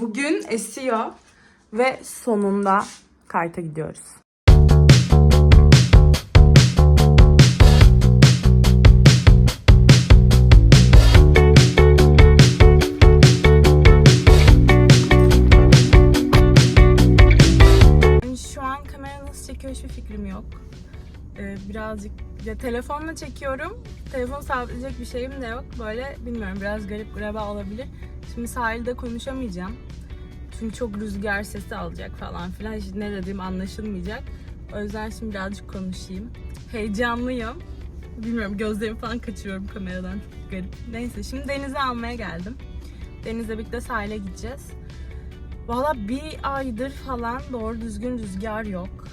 Bugün esiyor ve sonunda Kart'a gidiyoruz. Şu an kamera nasıl çekiyor hiçbir fikrim yok. Ee, birazcık ya telefonla çekiyorum. Telefon sabitleyecek bir şeyim de yok. Böyle bilmiyorum biraz garip graba olabilir. Şimdi sahilde konuşamayacağım. Çünkü çok rüzgar sesi alacak falan filan. Hiç ne dediğim anlaşılmayacak. O yüzden şimdi birazcık konuşayım. Heyecanlıyım. Bilmiyorum gözlerimi falan kaçırıyorum kameradan. Çok garip. Neyse şimdi denize almaya geldim. Denizle birlikte sahile gideceğiz. Valla bir aydır falan doğru düzgün rüzgar yok.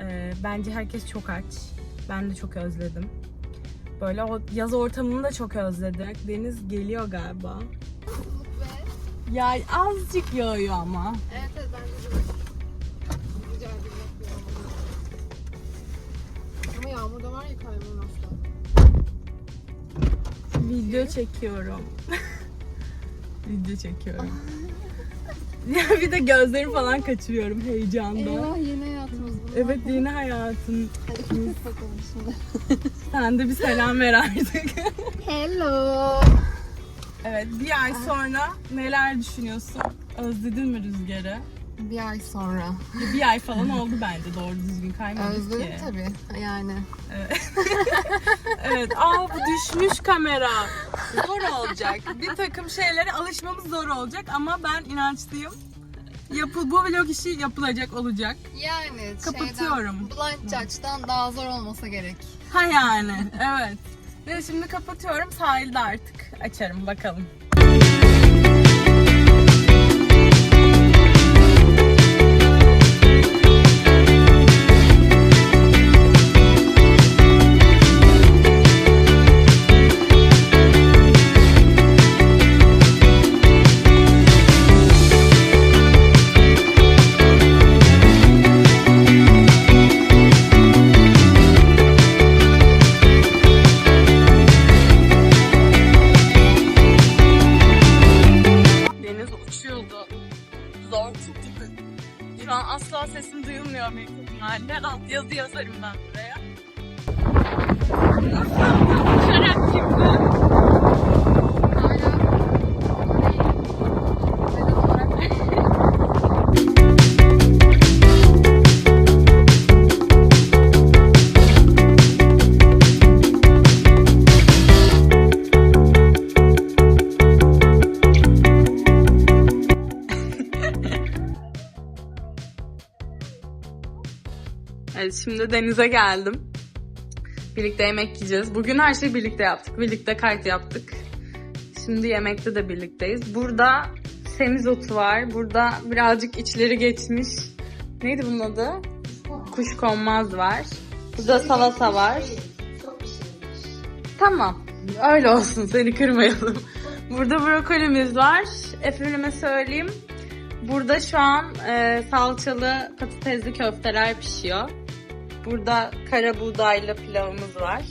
Ee, bence herkes çok aç. Ben de çok özledim. Böyle o yaz ortamını da çok özledik. Deniz geliyor galiba. Ya azıcık yağıyor ama. Evet evet bence de. Güzel bir yağmur. Ama yağmurda var ya asla. Video çekiyorum. Video çekiyorum. ya bir de gözlerimi falan kaçırıyorum heyecandan. Eyvah yeni hayatımız bu. Evet yeni hayatım. Hadi bakalım şimdi. Sen de bir selam ver artık. Hello. Evet bir ay sonra neler düşünüyorsun? Özledin mi rüzgarı? Bir ay sonra. Bir ay falan oldu bence doğru düzgün kaymadık Özledim ki. tabii. Yani. Evet. Aa bu düşmüş kamera. Zor olacak. Bir takım şeylere alışmamız zor olacak ama ben inançlıyım. Yapıl bu vlog işi yapılacak olacak. Yani Kapatıyorum. Şeyden, blind Judge'dan daha zor olmasa gerek. Ha yani. Evet. Ve şimdi kapatıyorum. Sahilde artık açarım bakalım. Duyulmuyor büyük ihtimalle. Alt yazı yazarım ben buraya. Uçarak çıktı. Evet şimdi denize geldim. Birlikte yemek yiyeceğiz. Bugün her şeyi birlikte yaptık. Birlikte kayıt yaptık. Şimdi yemekte de birlikteyiz. Burada semizotu var. Burada birazcık içleri geçmiş. Neydi bunun adı? Kuşkonmaz var. Burada salata var. Tamam. Öyle olsun. Seni kırmayalım. Burada brokolimiz var. Efendim söyleyeyim. Burada şu an e, salçalı patatesli köfteler pişiyor. Burada kara buğdaylı pilavımız var.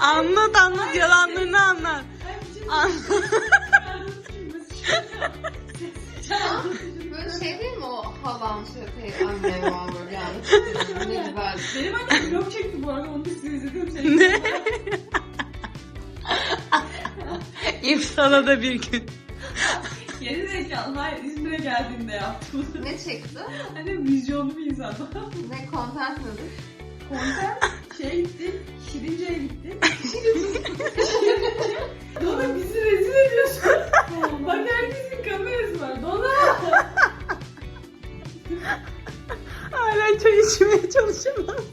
Anlat anlat yalanlarını anlat. Anlat. Böyle şey değil mi o halam şey anne böyle yani. Ne güzel. Benim annem vlog çekti bu arada onu da size izledim. Şey, Ne? İfsala da bir gün. Zekalı. Hayır İzmir'e geldiğinde yaptım. Ne çekti? Annem vizyonlu bir insan. Ne content nedir? Konten şeye gitti. Şirince'ye gitti. Dona bizi rezil ediyorsun. Bak herkesin kamerası var. Dona. Hala çay içmeye çalışamam.